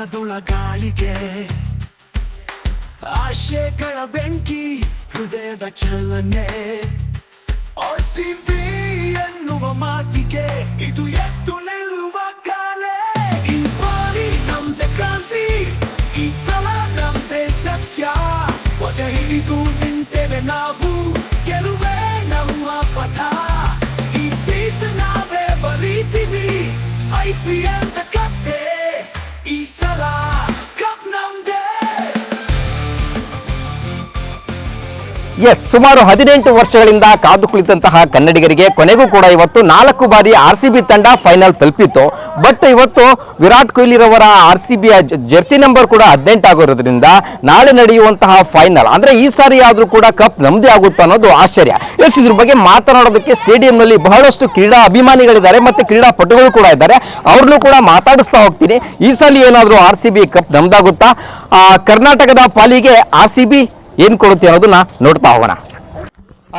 ಮನದೊಳಗಾಳಿಗೆ ಆಶೆಗಳ ಬೆಂಕಿ ಹೃದಯದ ಚಲನೆ. ಆರ್ಸಿಬಿ ಎನ್ನುವ ಮಾತಿಗೆ ಇದು ಎತ್ತು ನಿಲ್ಲುವ ಕಾಲೇ. ಈ ಬಾರಿ ನಮ್ದೆ ಕ್ರಾಂತಿ, ಈ ಸಲ ನಮ್ದೆ ಸತ್ಯ. ಧ್ವಜ ಹಿಡಿದು ನಿಂತೇವೆ ನಾವು, ಗೆಲುವೆ ನಮ್ಮ ಪಥ. ಈ ಸೀಸನ್ ನಾವೇ ಬರೀತೀವಿ ಐ ಪಿ ಎಲ್ ಎಸ್ ಸುಮಾರು ಹದಿನೆಂಟು ವರ್ಷಗಳಿಂದ ಕಾದು ಕುಳಿತಂತಹ ಕನ್ನಡಿಗರಿಗೆ ಕೊನೆಗೂ ಕೂಡ ಇವತ್ತು ನಾಲ್ಕು ಬಾರಿ ಆರ್ ತಂಡ ಫೈನಲ್ ತಲುಪಿತ್ತು. ಬಟ್ ಇವತ್ತು ವಿರಾಟ್ ಕೊಹ್ಲಿರವರ ಆರ್ ಸಿ ಬಿಯ ಜೆರ್ಸಿ ನಂಬರ್ ಕೂಡ ಹದಿನೆಂಟು ಆಗಿರೋದ್ರಿಂದ ನಾಳೆ ನಡೆಯುವಂತಹ ಫೈನಲ್ ಅಂದ್ರೆ ಈ ಸಾರಿ ಆದ್ರೂ ಕೂಡ ಕಪ್ ನಮ್ದೇ ಆಗುತ್ತೆ ಅನ್ನೋದು ಆಶ್ಚರ್ಯ. ಎಸ್ ಇದ್ರ ಬಗ್ಗೆ ಮಾತನಾಡೋದಕ್ಕೆ ಸ್ಟೇಡಿಯಂನಲ್ಲಿ ಬಹಳಷ್ಟು ಕ್ರೀಡಾ ಅಭಿಮಾನಿಗಳಿದ್ದಾರೆ ಮತ್ತೆ ಕ್ರೀಡಾಪಟುಗಳು ಕೂಡ ಇದ್ದಾರೆ. ಅವ್ರನ್ನೂ ಕೂಡ ಮಾತಾಡಿಸ್ತಾ ಹೋಗ್ತೀನಿ. ಈ ಸಲ ಏನಾದರೂ ಆರ್ ಸಿ ಬಿ ಕಪ್ ನಮ್ದಾಗುತ್ತಾ? ಕರ್ನಾಟಕದ ಪಾಲಿಗೆ ಆರ್ ಸಿ ಬಿ ಏನ್ ಕೊಡುತ್ತೆ ಅನ್ನೋದನ್ನ ನೋಡ್ತಾ ಹೋಗೋಣ.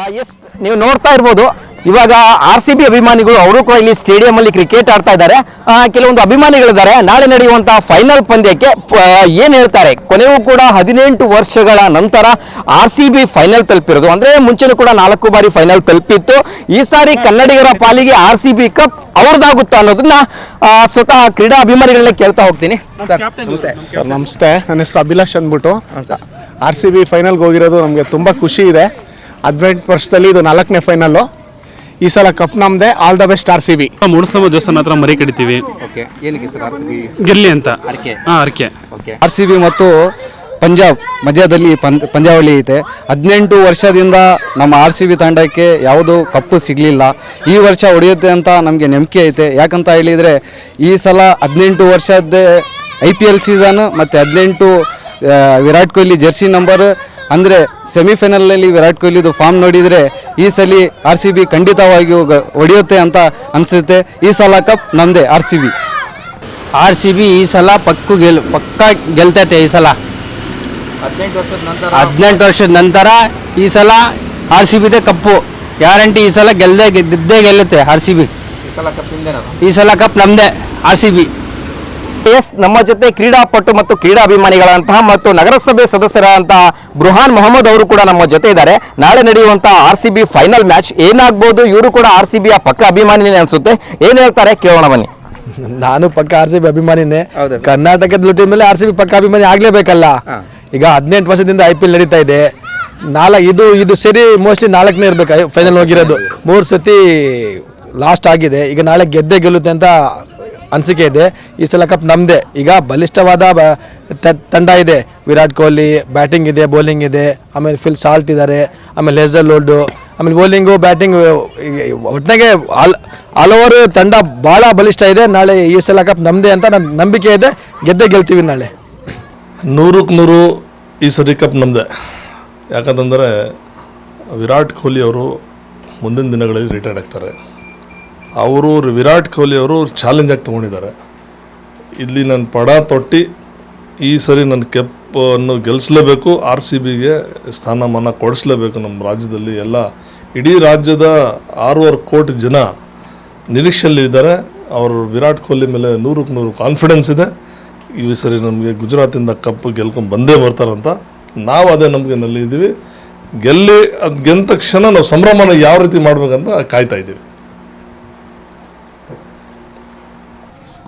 ಎಸ್ ನೀವು ನೋಡ್ತಾ ಇರ್ಬೋದು. ಇವಾಗ ಆರ್ ಸಿ ಬಿ ಅಭಿಮಾನಿಗಳು ಅವರು ಕೂಡ ಇಲ್ಲಿ ಸ್ಟೇಡಿಯಂ ಅಲ್ಲಿ ಕ್ರಿಕೆಟ್ ಆಡ್ತಾ ಇದ್ದಾರೆ. ಆ, ಕೆಲವೊಂದು ಅಭಿಮಾನಿಗಳಿದ್ದಾರೆ. ನಾಳೆ ನಡೆಯುವಂತಹ ಫೈನಲ್ ಪಂದ್ಯಕ್ಕೆ ಪ- ಏನ್ ಹೇಳ್ತಾರೆ? ಕೊನೆಗೂ ಕೂಡ ಹದಿನೆಂಟು ವರ್ಷಗಳ ನಂತರ ಆರ್ ಸಿ ಬಿ ಫೈನಲ್ ತಲುಪಿರೋದು. ಅಂದ್ರೆ ಮುಂಚೆನೂ ಕೂಡ ನಾಲ್ಕು ಬಾರಿ ಫೈನಲ್ ತಲುಪಿತ್ತು. ಈ ಸಾರಿ ಕನ್ನಡಿಗರ ಪಾಲಿಗೆ ಆರ್ ಸಿ ಬಿ ಕಪ್ ಅವ್ರದ್ದಾಗುತ್ತಾ ಅನ್ನೋದನ್ನ ಸ್ವತಃ ಕ್ರೀಡಾ ಅಭಿಮಾನಿಗಳನ್ನ ಕೇಳ್ತಾ ಹೋಗ್ತೀನಿ. ಸರ್ ನಮಸ್ತೆ. ಸರ್ ನಮಸ್ತೆ. ನನ್ನ ಹೆಸರು ಅಭಿಲಾಷ್ ಅಂದ್ಬಿಟ್ಟು. ಆರ್ ಸಿ ಬಿ ಫೈನಲ್ಗೆ ಹೋಗಿರೋದು ನಮಗೆ ತುಂಬ ಖುಷಿ ಇದೆ. ಹದಿನೆಂಟು ವರ್ಷದಲ್ಲಿ ಇದು ನಾಲ್ಕನೇ ಫೈನಲ್ಲು ಈ ಸಲ ಕಪ್ ನಮ್ಮದೆ all the best R C B ಮೂಡಸ್ಲಮ್ಮ ದೇವಸ್ಥಾನ ಹತ್ರ ಮರಿ ಕಡಿತೀವಿ. ಓಕೆ ಏನಕ್ಕೆ ಸರ್ ಆರ್ ಸಿ ಬಿ ಗೆಲ್ಲಿ ಅಂತ. ಹಾ ಅರ್ಕೆ ಓಕೆ ಆರ್ ಸಿ ಬಿ ಮತ್ತು ಪಂಜಾಬ್ ಮಧ್ಯದಲ್ಲಿ ಪಂದ್ ಪಂದ್ಯಾವಳಿ ಐತೆ. ಹದಿನೆಂಟು ವರ್ಷದಿಂದ ನಮ್ಮ ಆರ್ ಸಿ ಬಿ ತಂಡಕ್ಕೆ ಯಾವುದೂ ಕಪ್ಪು ಸಿಗಲಿಲ್ಲ. ಈ ವರ್ಷ ಹೊಡೆಯುತ್ತೆ ಅಂತ ನಮಗೆ ನಂಬಿಕೆ ಐತೆ. ಯಾಕಂತ ಹೇಳಿದರೆ ಈ ಸಲ ಹದಿನೆಂಟು ವರ್ಷದ ಐ ಪಿ ಎಲ್ ಸೀಸನ್ ಮತ್ತು ಹದಿನೆಂಟು ವಿರಾಟ್ ಕೊಹ್ಲಿ ಜೆರ್ಸಿ ನಂಬರ್ ಅಂದರೆ ಸೆಮಿಫೈನಲಲ್ಲಿ ವಿರಾಟ್ ಕೊಹ್ಲಿದು ಫಾರ್ಮ್ ನೋಡಿದರೆ ಈ ಸಲ ಆರ್ ಸಿ ಬಿ ಖಂಡಿತವಾಗಿಯೂ ಹೊಡೆಯುತ್ತೆ ಅಂತ ಅನಿಸುತ್ತೆ. ಈ ಸಲ ಕಪ್ ನಮ್ಮದೇ R C B. R C B ಈ ಸಲ ಪಕ್ಕು ಗೆಲ್ ಪಕ್ಕ ಗೆಲ್ತೈತೆ ಈ ಸಲ. ಹದಿನೆಂಟು ವರ್ಷದ ನಂತರ? ಹದಿನೆಂಟು ವರ್ಷದ ನಂತರ ಈ ಸಲ ಆರ್ ಸಿ ಬಿದೇ ಕಪ್ಪು. ಗ್ಯಾರಂಟಿ ಈ ಸಲ ಗೆಲ್ಲದೆ ಗೆದ್ದೇ ಗೆಲ್ಲುತ್ತೆ ಆರ್ ಸಿ ಬಿ. ಈ ಸಲ ಕಪ್ ನಿಮ್ದೇನದು? ಈ ಸಲ ಕಪ್ ನಮ್ಮದೇ ಆರ್ ಸಿ ಬಿ. ಎಸ್ ನಮ್ಮ ಜೊತೆ ಕ್ರೀಡಾಪಟು ಮತ್ತು ಕ್ರೀಡಾಭಿಮಾನಿಗಳಂತಹ ಮತ್ತು ನಗರಸಭೆ ಸದಸ್ಯರಾದಂತಹ ಬೃಹಾನ್ ಮೊಹಮ್ಮದ್ ಅವರು ಕೂಡ ನಮ್ಮ ಜೊತೆ ಇದ್ದಾರೆ. ನಾಳೆ ನಡೆಯುವಂತಹ R C B final match ಏನಾಗ್ಬೋದು? ಇವರು ಕೂಡ ಆರ್ ಸಿ ಬಿಯ ಪಕ್ಕ ಅಭಿಮಾನಿನೇ ಅನ್ಸುತ್ತೆ. ಏನ್ ಹೇಳ್ತಾರೆ? ಕೇಳೋಣ ಬನ್ನಿ. ನಾನು ಪಕ್ಕ ಆರ್ ಸಿ ಬಿ ಅಭಿಮಾನಿನೇ? ಕರ್ನಾಟಕದ ಲುಟಿ ಮೇಲೆ ಆರ್ ಸಿ ಬಿ ಪಕ್ಕ ಅಭಿಮಾನಿ ಆಗ್ಲೇಬೇಕಲ್ಲ? ಈಗ ಹದಿನೆಂಟು ವರ್ಷದಿಂದ ಐ ಪಿ ಎಲ್ ನಡೀತಾ ಇದೆ. ನಾಲ್ಕು ಇದು ಇದು ಸರಿ ಮೋಸ್ಟ್ಲಿ ನಾಲ್ಕನೇ ಇರ್ಬೇಕು ಫೈನಲ್ ಹೋಗಿರೋದು. ಮೂರು ಸತಿ ಲಾಸ್ಟ್ ಆಗಿದೆ. ಈಗ ನಾಳೆ ಗೆದ್ದೆ ಗೆಲ್ಲುತ್ತೆ ಅಂತ ಅನಿಸಿಕೆ ಇದೆ. ಈ ಸಲ ಕಪ್ ನಮ್ಮದೇ ಈಗ ಬಲಿಷ್ಠವಾದ ತಂಡ ಇದೆ. ವಿರಾಟ್ ಕೊಹ್ಲಿ ಬ್ಯಾಟಿಂಗ್ ಇದೆ ಬೌಲಿಂಗ್ ಇದೆ. ಆಮೇಲೆ ಫಿಲ್ ಸಾಲ್ಟ್ ಇದ್ದಾರೆ ಆಮೇಲೆ ಲೇಸರ್ ಲೋಲ್ಡು ಆಮೇಲೆ ಬೌಲಿಂಗು ಬ್ಯಾಟಿಂಗ್ ಒಟ್ಟಿನಾಗೆ ಆಲ್ ಆಲ್ ಓವರ್ ತಂಡ ಭಾಳ ಬಲಿಷ್ಠ ಇದೆ. ನಾಳೆ ಈ ಸಲ ಕಪ್ ನಮ್ಮದೇ ಅಂತ ನನ್ನ ನಂಬಿಕೆ ಇದೆ. ಗೆದ್ದೇ ಗೆಲ್ತೀವಿ ನಾಳೆ. ನೂರಕ್ಕೆ ನೂರು ಈ ಸರಿ ಕಪ್ ನಮ್ಮದೇ ಯಾಕಂತಂದರೆ ವಿರಾಟ್ ಕೊಹ್ಲಿ ಅವರು ಮುಂದಿನ ದಿನಗಳಲ್ಲಿ ರಿಟೈರ್ಡ್ ಆಗ್ತಾರೆ. ಅವರು ವಿರಾಟ್ ಕೊಹ್ಲಿ ಅವರು ಚಾಲೆಂಜ್ ಆಗಿ ತೊಗೊಂಡಿದ್ದಾರೆ. ಇಲ್ಲಿ ನನ್ನ ಪಡ ತೊಟ್ಟಿ, ಈ ಸರಿ ನನ್ನ ಕೆಪ್ಪನ್ನು ಗೆಲ್ಲಿಸಲೇಬೇಕು ಆರ್ ಸಿ ಬಿಗೆ ಸ್ಥಾನಮಾನ ಕೊಡಿಸ್ಲೇಬೇಕು ನಮ್ಮ ರಾಜ್ಯದಲ್ಲಿ. ಎಲ್ಲ ಇಡೀ ರಾಜ್ಯದ ಆರೂವರೆ ಕೋಟಿ ಜನ ನಿರೀಕ್ಷೆಯಲ್ಲಿ ಇದ್ದಾರೆ. ಅವರು ವಿರಾಟ್ ಕೊಹ್ಲಿ ಮೇಲೆ ನೂರಕ್ಕೆ ನೂರು ಕಾನ್ಫಿಡೆನ್ಸ್ ಇದೆ. ಈ ಸರಿ ನಮಗೆ ಗುಜರಾತಿಂದ ಕಪ್ ಗೆಲ್ಕೊಂಡು ಬಂದೇ ಬರ್ತಾರಂತ. ನಾವು ಅದೇ ನಂಬಿಕೆನಲ್ಲಿ ಇದ್ದೀವಿ ಗೆಲ್ಲಿ, ಅದು ತಕ್ಷಣ ನಾವು ಸಂಭ್ರಮನ ಯಾವ ರೀತಿ ಮಾಡಬೇಕಂತ ಕಾಯ್ತಾ ಇದ್ದೀವಿ.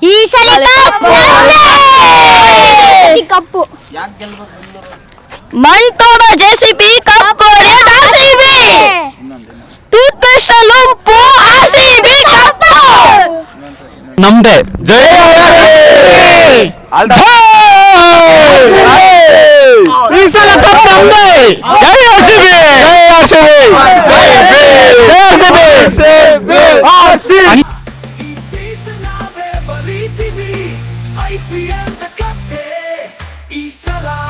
ಈ ಸಲ ಕಪ್ಪು ಮಂಟೋಡ ಜೆಸಿಬಿ ಕಪ್ಪು ಆರ್ಸಿಬಿ ಟೂತ್ ಪೇಸ್ಟ್ನಲ್ಲಿ ಉಪ್ಪು ಆರ್ಸಿಬಿ ಕಪ್ಪು! ನಮ್ದೇ. ಜೈ ಈ ಸಲ ಕಪ್ ನಮ್ಮದೇ ಜೈ ಆರ್ ಸಿ ಬಿ ಜೈ ಆರ್ ಸಿ ಬಿ ಜೈ ಆರ್ Salam.